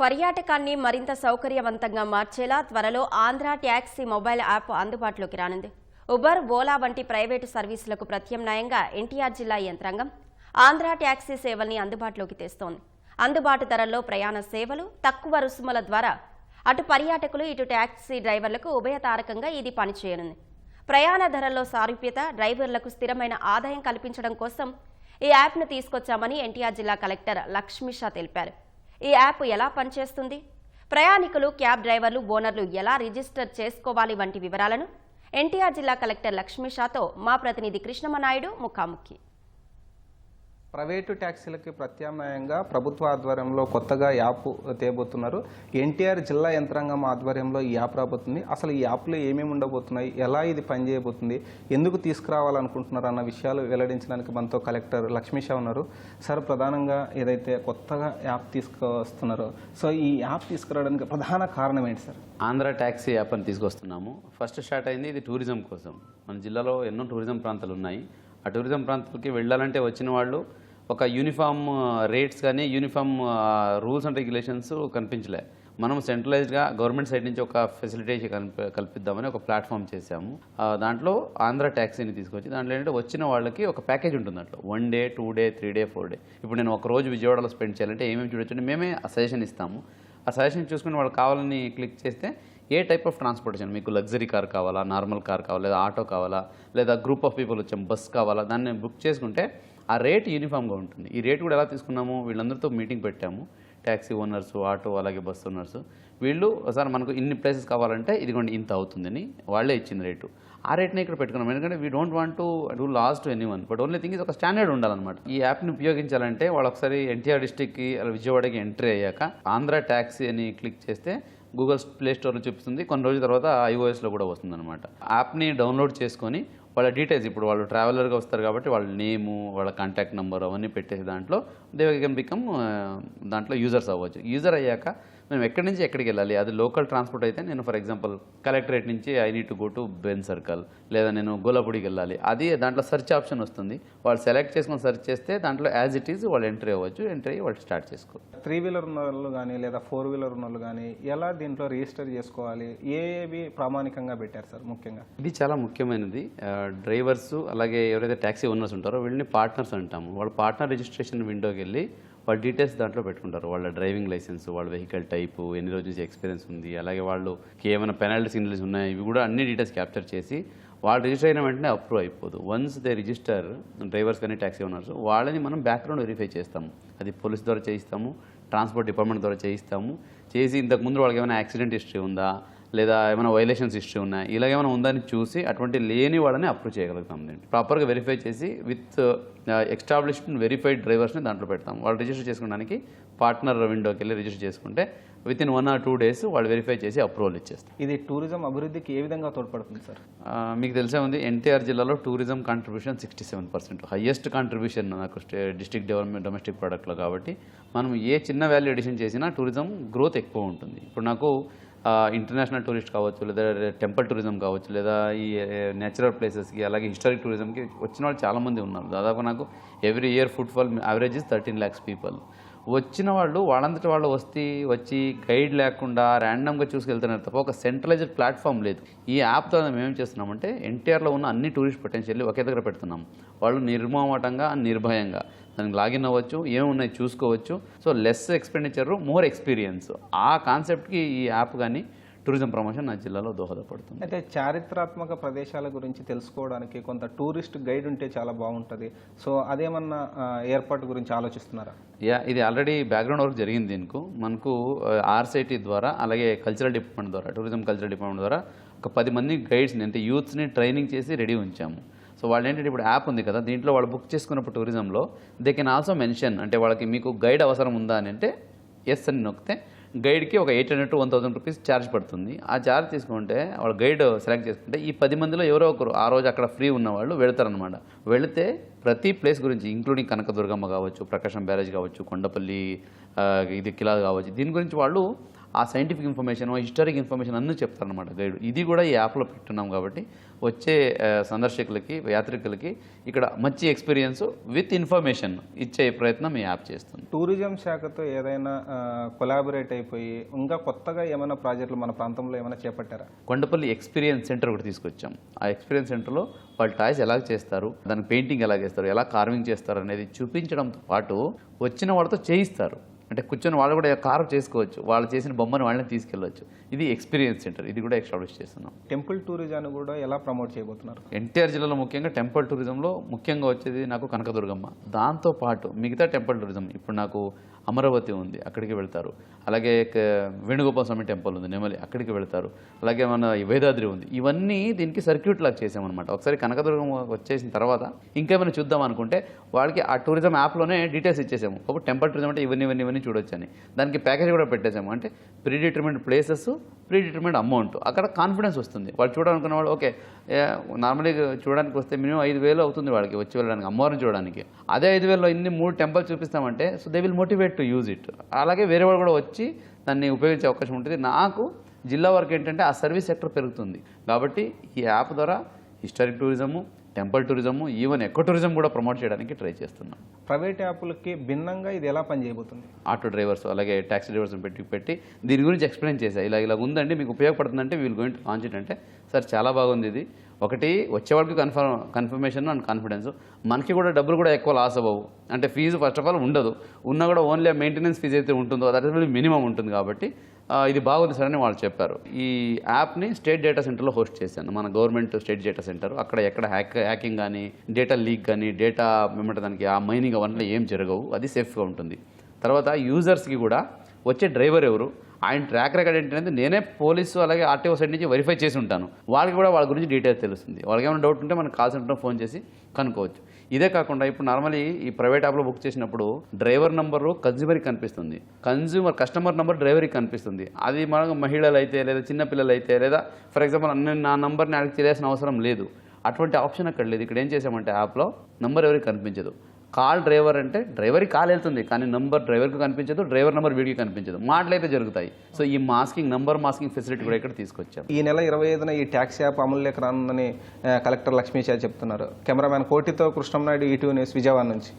పర్యాటకాన్ని మరింత సౌకర్యవంతంగా మార్చేలా త్వరలో ఆంధ్ర ట్యాక్సీ మొబైల్ యాప్ అందుబాటులోకి రానుంది. ఉబర్ ఓలా వంటి ప్రైవేటు సర్వీసులకు ప్రత్యామ్నాయంగా ఎన్టీఆర్ జిల్లా యంత్రాంగం ఆంధ్ర ట్యాక్సీ సేవల్ని అందుబాటులోకి తెస్తోంది. అందుబాటు ధరల్లో ప్రయాణ సేవలు తక్కువ రుసుముల ద్వారా అటు పర్యాటకులు ఇటు ట్యాక్సీ డ్రైవర్లకు ఉభయతారకంగా ఇది పనిచేయనుంది. ప్రయాణ ధరల్లో సారూప్యత డ్రైవర్లకు స్థిరమైన ఆదాయం కల్పించడం కోసం ఈ యాప్ను తీసుకొచ్చామని ఎన్టీఆర్ జిల్లా కలెక్టర్ లక్ష్మీషా తెలిపారు. ఈ యాప్ ఎలా పనిచేస్తుంది? ప్రయాణికులు క్యాబ్ డ్రైవర్లు ఓనర్లు ఎలా రిజిస్టర్ చేసుకోవాలి వంటి వివరాలను? ఎన్టీఆర్ జిల్లా కలెక్టర్ లక్ష్మీషాతో మా ప్రతినిధి కృష్ణమనాయుడు ముఖాముఖి. ప్రైవేటు ట్యాక్సీలకి ప్రత్యామ్నాయంగా ప్రభుత్వ ఆధ్వర్యంలో కొత్తగా యాప్ తేబోతున్నారు. ఎన్టీఆర్ జిల్లా యంత్రాంగం ఆధ్వర్యంలో ఈ యాప్ రాబోతుంది. అసలు ఈ యాప్లో ఏమేమి ఉండబోతున్నాయి? ఎలా ఇది పనిచేయబోతుంది? ఎందుకు తీసుకురావాలనుకుంటున్నారు? అన్న విషయాలు వెల్లడించడానికి మనతో కలెక్టర్ లక్ష్మీషా ఉన్నారు. సార్ ప్రధానంగా ఏదైతే కొత్తగా యాప్ తీసుకొస్తున్నారో సో ఈ యాప్ తీసుకురావడానికి ప్రధాన కారణం ఏంటి సార్? ఆంధ్ర ట్యాక్సీ యాప్ అని తీసుకొస్తున్నాము. ఫస్ట్ స్టార్ట్ అయింది ఇది టూరిజం కోసం. మన జిల్లాలో ఎన్నో టూరిజం ప్రాంతాలు ఉన్నాయి. ఆ టూరిజం ప్రాంతాలకి వెళ్ళాలంటే వచ్చిన వాళ్ళు ఒక యూనిఫామ్ రేట్స్ uh, కానీ యూనిఫామ్ రూల్స్ అండ్ రెగ్యులేషన్స్ కనిపించలే. మనం సెంట్రలైజ్డ్గా గవర్నమెంట్ సైడ్ నుంచి ఒక ఫెసిలిటేషన్ కల్పి కల్పిద్దామని ఒక ప్లాట్ఫామ్ చేశాము. దాంట్లో ఆంధ్ర ట్యాక్సీని తీసుకొచ్చి దాంట్లో ఏంటంటే వచ్చిన వాళ్ళకి ఒక ప్యాకేజ్ ఉంటుంది దాంట్లో. One day two day three day four day ఇప్పుడు నేను ఒక రోజు విజయవాడలో స్పెండ్ చేయాలంటే ఏమేమి చూడొచ్చు అంటే మేమే సజెషన్ ఇస్తాము. ఆ సజెషన్ చూసుకుని వాళ్ళు కావాలని క్లిక్ చేస్తే ఏ టైప్ ఆఫ్ ట్రాన్స్పోర్టేషన్ మీకు లగ్జరీ కార్ కావాలా? నార్మల్ కార్ కావాలా? లేదా ఆటో కావాలా? లేదా గ్రూప్ ఆఫ్ పీపుల్ వచ్చాం బస్ కావాలా? దాన్ని బుక్ చేసుకుంటే ఆ రేట్ యూనిఫామ్గా ఉంటుంది. ఈ రేట్ కూడా ఎలా తీసుకున్నాము? వీళ్ళందరితో మీటింగ్ పెట్టాము. ట్యాక్సీ ఓనర్స్ ఆటో అలాగే బస్ ఓనర్స్. వీళ్ళు సార్ మనకు ఇన్ని ప్లేసెస్ కావాలంటే ఇదిగోండి ఇంత అవుతుందని వాళ్ళే ఇచ్చిన రేటు. ఆ రేట్ని ఇక్కడ పెట్టుకున్నాం. ఎందుకంటే we don't want to do loss to anyone but only thing ఒక స్టాండర్డ్ ఉండాలన్నమాట. ఈ యాప్ని ఉపయోగించాలంటే వాళ్ళు ఒకసారి ఎన్టీఆర్ డిస్టిక్కి విజయవాడకి ఎంట్రీ అయ్యాక ఆంధ్ర ట్యాక్సీ అని క్లిక్ చేస్తే గూగుల్ ప్లే స్టోర్లో చూపిస్తుంది. కొన్ని రోజుల తర్వాత ఐఓఎస్లో కూడా వస్తుంది అనమాట యాప్ని డౌన్లోడ్ చేసుకొని వాళ్ళ డీటెయిల్స్ ఇప్పుడు వాళ్ళు ట్రావెలర్గా వస్తారు కాబట్టి వాళ్ళ నేము వాళ్ళ కాంటాక్ట్ నెంబర్ అవన్నీ పెట్టేసి దాంట్లో దే కెన్ బికమ్ దాంట్లో యూజర్స్ అవ్వచ్చు. యూజర్ అయ్యాక మేము ఎక్కడి నుంచి ఎక్కడికి వెళ్ళాలి? అది లోకల్ ట్రాన్స్పోర్ట్ అయితే నేను ఫర్ ఎగ్జాంపుల్ కలెక్టరేట్ నుంచి I need to go to Benz Circle లేదా నేను గోలాపుడికి వెళ్ళాలి. అది దాంట్లో సెర్చ్ ఆప్షన్ వస్తుంది. వాళ్ళు సెలెక్ట్ చేసుకొని సెర్చ్ చేస్తే దాంట్లో యాజ్ ఇట్ ఈజ్ వాళ్ళు ఎంట్రీ అవ్వచ్చు. ఎంట్రీ అయ్యి వాళ్ళు స్టార్ట్ చేసుకోవచ్చు త్రీ వీలర్ ఉన్న వాళ్ళు కానీ లేదా ఫోర్ వీలర్ ఉన్న వాళ్ళు కానీ ఎలా దీంట్లో రిజిస్టర్ చేసుకోవాలి? ఏ ఏవి ప్రామాణికంగా పెట్టారు సార్ ముఖ్యంగా? ఇది చాలా ముఖ్యమైనది. డ్రైవర్స్ అలాగే ఎవరైతే ట్యాక్సీ ఓనర్స్ ఉంటారో వీళ్ళని పార్ట్నర్స్ అంటాము. వాళ్ళ పార్ట్నర్ రిజిస్ట్రేషన్ విండోకి వెళ్ళి వాళ్ళ డీటెయిల్స్ దాంట్లో పెట్టుకుంటారు. వాళ్ళ డ్రైవింగ్ లైసెన్స్ వాళ్ళ వెహికల్ టైపు ఎన్ని రోజుల నుంచి ఎక్స్పీరియన్స్ ఉంది అలాగే వాళ్ళకి ఏమైనా పెనాల్టీ సిగ్నల్స్ ఉన్నాయి ఇవి కూడా అన్ని డీటెయిల్స్ క్యాప్చర్ చేసి వాళ్ళు రిజిస్టర్ అయిన వెంటనే అప్రూవ్ అయిపోదు. వన్స్ దే రిజిస్టర్ డ్రైవర్స్ కానీ ట్యాక్సీ ఓనర్స్ వాళ్ళని మనం బ్యాక్గ్రౌండ్ వెరిఫై చేస్తాము. అది పోలీస్ ద్వారా చేయిస్తాము ట్రాన్స్పోర్ట్ డిపార్ట్మెంట్ ద్వారా చేయిస్తాము. చేసి ఇంతకుముందు వాళ్ళకి ఏమైనా యాక్సిడెంట్ హిస్టరీ ఉందా లేదా ఏమైనా వైలేషన్స్ హిస్టరీ ఉన్నాయి ఇలాగ ఏమైనా ఉందని చూసి అటువంటి లేని వాళ్ళని అప్రూవ్ చేయగలుగుతాం దీన్ని ప్రాపర్గా వెరిఫై చేసి విత్ ఎస్టాబ్లిష్డ్ వెరిఫైడ్ డ్రైవర్స్ని దాంట్లో పెడతాం. వాళ్ళు రిజిస్టర్ చేసుకోవడానికి పార్ట్నర్ విండోకి వెళ్ళి రిజిస్టర్ చేసుకుంటే within one or two days వాళ్ళు వెరిఫై చేసి అప్రూవల్ ఇచ్చేస్తాం ఇది టూరిజం అభివృద్ధికి ఏ విధంగా తోడ్పడుతుంది సార్? మీకు తెలిసే ఉంది ఎన్టీఆర్ జిల్లాలో tourism contribution sixty seven percent highest contribution నాకు స్టే డిస్ట్రిక్ట్ డెవలప్మెంట్ డొమెస్టిక్ ప్రోడక్ట్లో కాబట్టి మనం ఏ చిన్న వాల్యూ ఎడిషన్ చేసినా టూరిజం గ్రోత్ ఎక్కువ ఉంటుంది. ఇప్పుడు నాకు ఇంటర్నేషనల్ టూరిస్ట్ కావచ్చు లేదా టెంపుల్ టూరిజం కావచ్చు లేదా ఈ నేచురల్ ప్లేసెస్కి అలాగే హిస్టారిక్ టూరిజంకి వచ్చిన వాళ్ళు చాలామంది ఉన్నారు. దాదాపు నాకు every year foot fall average is thirteen lakhs people వచ్చిన వాళ్ళు వాళ్ళంతటి వాళ్ళు వస్తే వచ్చి గైడ్ లేకుండా ర్యాండమ్గా చూసుకెళ్తున్నారు తప్ప ఒక సెంట్రలైజ్డ్ ప్లాట్ఫామ్ లేదు. ఈ యాప్ ద్వారా మేము ఏం చేస్తున్నామంటే ఎన్టీఆర్లో ఉన్న అన్ని టూరిస్ట్ పొటెన్షియల్ ఒకే దగ్గర పెడుతున్నాం. వాళ్ళు నిర్మోహమాటంగా నిర్భయంగా. దానికి లాగిన్ అవ్వచ్చు ఏమున్నాయి చూసుకోవచ్చు. So less expenditure more experience ఆ కాన్సెప్ట్కి ఈ యాప్ కానీ టూరిజం ప్రమోషన్ నా జిల్లాలో దోహదపడుతుంది. అయితే చారిత్రాత్మక ప్రదేశాల గురించి తెలుసుకోవడానికి కొంత టూరిస్ట్ గైడ్ ఉంటే చాలా బాగుంటుంది. సో అదేమన్నా ఏర్పాటు గురించి ఆలోచిస్తున్నారా? యా ఇది ఆల్రెడీ బ్యాక్గ్రౌండ్ వర్క్ జరిగింది దీనికి. మనకు ఆర్సైటీ ద్వారా అలాగే కల్చరల్ డిపార్ట్మెంట్ ద్వారా టూరిజం కల్చరల్ డిపార్ట్మెంట్ ద్వారా ఒక పది మంది గైడ్స్ని అంటే యూత్స్ని ట్రైనింగ్ చేసి రెడీ ఉంచాము. సో వాళ్ళు ఏంటంటే ఇప్పుడు యాప్ ఉంది కదా దీంట్లో వాళ్ళు బుక్ చేసుకున్నప్పుడు టూరిజంలో దే కెన్ ఆల్సో మెన్షన్ అంటే వాళ్ళకి మీకు గైడ్ అవసరం ఉందా అని అంటే ఎస్ అని నొక్కితే గైడ్కి ఒక eight hundred to one thousand rupees charge పడుతుంది. ఆ ఛార్జ్ తీసుకుంటే వాళ్ళు గైడ్ సెలెక్ట్ చేసుకుంటే ఈ పది మందిలో ఎవరో ఒకరు ఆ రోజు అక్కడ ఫ్రీ ఉన్నవాళ్ళు వెళతారనమాట వెళితే ప్రతి ప్లేస్ గురించి ఇంక్లూడింగ్ కనకదుర్గమ్మ కావచ్చు ప్రకాశం బ్యారేజ్ కావచ్చు కొండపల్లి ఇది కిలా కావచ్చు దీని గురించి వాళ్ళు ఆ సైంటిఫిక్ ఇన్ఫర్మేషన్ హిస్టారిక్ ఇన్ఫర్మేషన్ అన్నీ చెప్తారనమాట గైడ్. ఇది కూడా ఈ యాప్లో పెట్టున్నాం కాబట్టి వచ్చే సందర్శకులకి యాత్రికులకి ఇక్కడ మంచి ఎక్స్పీరియన్స్ విత్ ఇన్ఫర్మేషన్ ఇచ్చే ప్రయత్నం ఈ యాప్ చేస్తుంది. టూరిజం శాఖతో ఏదైనా కొలాబరేట్ అయిపోయి ఇంకా కొత్తగా ఏమైనా ప్రాజెక్టులు మన ప్రాంతంలో ఏమైనా చేపట్టారా? కొండపల్లి ఎక్స్పీరియన్స్ సెంటర్ ఒకటి తీసుకొచ్చాం. ఆ ఎక్స్పీరియన్స్ సెంటర్లో వాళ్ళు టాయ్స్ ఎలా చేస్తారు దానికి పెయింటింగ్ ఎలా చేస్తారు ఎలా కార్వింగ్ చేస్తారు అనేది చూపించడంతో పాటు వచ్చిన వాళ్ళతో చేయిస్తారు. అంటే కూర్చొని వాళ్ళు కూడా కార్వ్ చేసుకోవచ్చు. వాళ్ళు చేసిన బొమ్మను వాళ్ళని తీసుకెళ్ళవచ్చు ఇది ఎక్స్పీరియన్స్ సెంటర్. ఇది కూడా ఎస్టాబ్లిష్ చేస్తున్నాం. టెంపుల్ టూరిజాన్ని కూడా ఎలా ప్రమోట్ చేయబోతున్నారు? ఎన్టీఆర్ జిల్లాలో ముఖ్యంగా టెంపుల్ టూరిజంలో ముఖ్యంగా వచ్చేది నాకు కనకదుర్గమ్మ. దాంతో పాటు మిగతా టెంపుల్ టూరిజం ఇప్పుడు నాకు అమరావతి ఉంది అక్కడికి వెళ్తారు. అలాగే వేణుగోపాల స్వామి టెంపుల్ ఉంది నెమలి అక్కడికి వెళ్తారు. అలాగే మన వేదాద్రి ఉంది. ఇవన్నీ దీనికి సర్క్యూట్ లాగా చేసామన్నమాట. ఒకసారి కనకదుర్గం వచ్చేసిన తర్వాత ఇంకేమైనా చూద్దాం అనుకుంటే వాళ్ళకి ఆ టూరిజం యాప్లోనే డీటెయిల్స్ ఇచ్చేసాము. ఒక టెంపుల్ టూరిజం అంటే ఇవన్నీ ఇవన్నీ ఇవన్నీ చూడొచ్చని. దానికి ప్యాకేజ్ కూడా పెట్టేసాము అంటే pre determined places pre determined amount అక్కడ కాన్ఫిడెన్స్ వస్తుంది. వాళ్ళు చూడాలనుకున్న వాళ్ళు ఓకే నార్మల్గా చూడడానికి వస్తే మినిమం ఐదు వేలు అవుతుంది వాళ్ళకి వచ్చి వెళ్ళడానికి అమ్మవారిని చూడడానికి. అదే ఐదు వేలలో ఇన్ని మూడు temple చూపిస్తామంటే so they will motivate to use it అలాగే వేరే వాళ్ళు కూడా వచ్చి దాన్ని ఉపయోగించే అవకాశం ఉంటుంది. నాకు జిల్లా వరకు ఏంటంటే ఆ సర్వీస్ సెక్టర్ పెరుగుతుంది. కాబట్టి ఈ యాప్ ద్వారా historic tourism temple tourism even eco tourism కూడా ప్రమోట్ చేయడానికి ట్రై చేస్తున్నాం. ప్రైవేట్ యాప్లకి భిన్నంగా ఇది ఎలా పనిచేయబోతుంది? ఆటో డ్రైవర్స్ అలాగే ట్యాక్సీ డ్రైవర్స్ పెట్టి పెట్టి దీని గురించి ఎక్స్ప్లెయిన్ చేశా. ఇలా ఇలా ఉందండి మీకు ఉపయోగపడుతుందంటే వీళ్ళు గోయింగ్ టు లాంచ్ ఇట్ అంటే సార్ చాలా బాగుంది ఇది. ఒకటి వచ్చేవాళ్ళకి కన్ఫర్మ్ కన్ఫర్మేషన్ అండ్ కాన్ఫిడెన్స్ మనకి కూడా డబ్బులు కూడా ఎక్కువ లాస్ అవ్వవు. అంటే ఫీజు ఫస్ట్ ఆఫ్ ఆల్ ఉండదు. ఉన్నా కూడా ఓన్లీ మెయింటెనెన్స్ ఫీజు అయితే ఉంటుందో దట్ మినిమం ఉంటుంది కాబట్టి ఇది బాగుంది సార్ అని వాళ్ళు చెప్పారు. ఈ యాప్ని స్టేట్ డేటా సెంటర్లో హోస్ట్ చేశాను. మన గవర్నమెంట్ స్టేట్ డేటా సెంటర్. అక్కడ ఎక్కడ హ్యాక్ హ్యాకింగ్ కానీ డేటా లీక్ కానీ డేటా ఏమంటే దానికి ఆ మైనింగ్ అవన్నీ ఏం జరగవు. అది సేఫ్గా ఉంటుంది. తర్వాత యూజర్స్కి కూడా వచ్చే డ్రైవర్ ఎవరు ఆయన ట్రాక్ రికార్డ్ ఏంటంటే నేనే పోలీసు అలాగే ఆర్టీఓ సైడ్ నుంచి వెరిఫై చేసి ఉంటాను. వాళ్ళకి కూడా వాళ్ళ గురించి డీటెయిల్స్ తెలుస్తుంది. వాళ్ళకి ఏమైనా డౌట్ ఉంటే మనం కాల్ సెంటర్ ఫోన్ చేసి కనుక్కోవచ్చు. ఇదే కాకుండా ఇప్పుడు నార్మలీ ఈ ప్రైవేట్ యాప్లో బుక్ చేసినప్పుడు డ్రైవర్ నెంబరు కన్జ్యూమర్కి కనిపిస్తుంది. కన్జ్యూమర్ కస్టమర్ నెంబర్ డ్రైవర్కి కనిపిస్తుంది. అది మనకు మహిళలు అయితే లేదా చిన్నపిల్లలు అయితే లేదా ఫర్ ఎగ్జాంపుల్ నేను నా నంబర్ని అడిగి తెలియాల్సిన అవసరం లేదు. అటువంటి ఆప్షన్ అక్కడ లేదు. ఇక్కడ ఏం చేసామంటే యాప్లో నంబర్ ఎవరికి కనిపించదు. కాల్ డ్రైవర్ అంటే డ్రైవర్కి కాల్ వెళ్తుంది కానీ నంబర్ డ్రైవర్కి కనిపించదు డ్రైవర్ నెంబర్ వీడికి కనిపించదు. మాటలైతే జరుగుతాయి. సో ఈ మాస్కింగ్ నంబర్ మాస్కింగ్ ఫెసిలిటీ కూడా ఇక్కడ తీసుకొచ్చాం ఈ నెల ఇరవై ఐదున ఈ ట్యాక్స్ యాప్ అమలులోకి రానుందని కలెక్టర్ లక్ష్మీచారి చెప్తున్నారు. కెమెరామ్యాన్ కోటితో కృష్ణంనాయుడు ఈటీవీ న్యూస్ విజయవాడ నుంచి.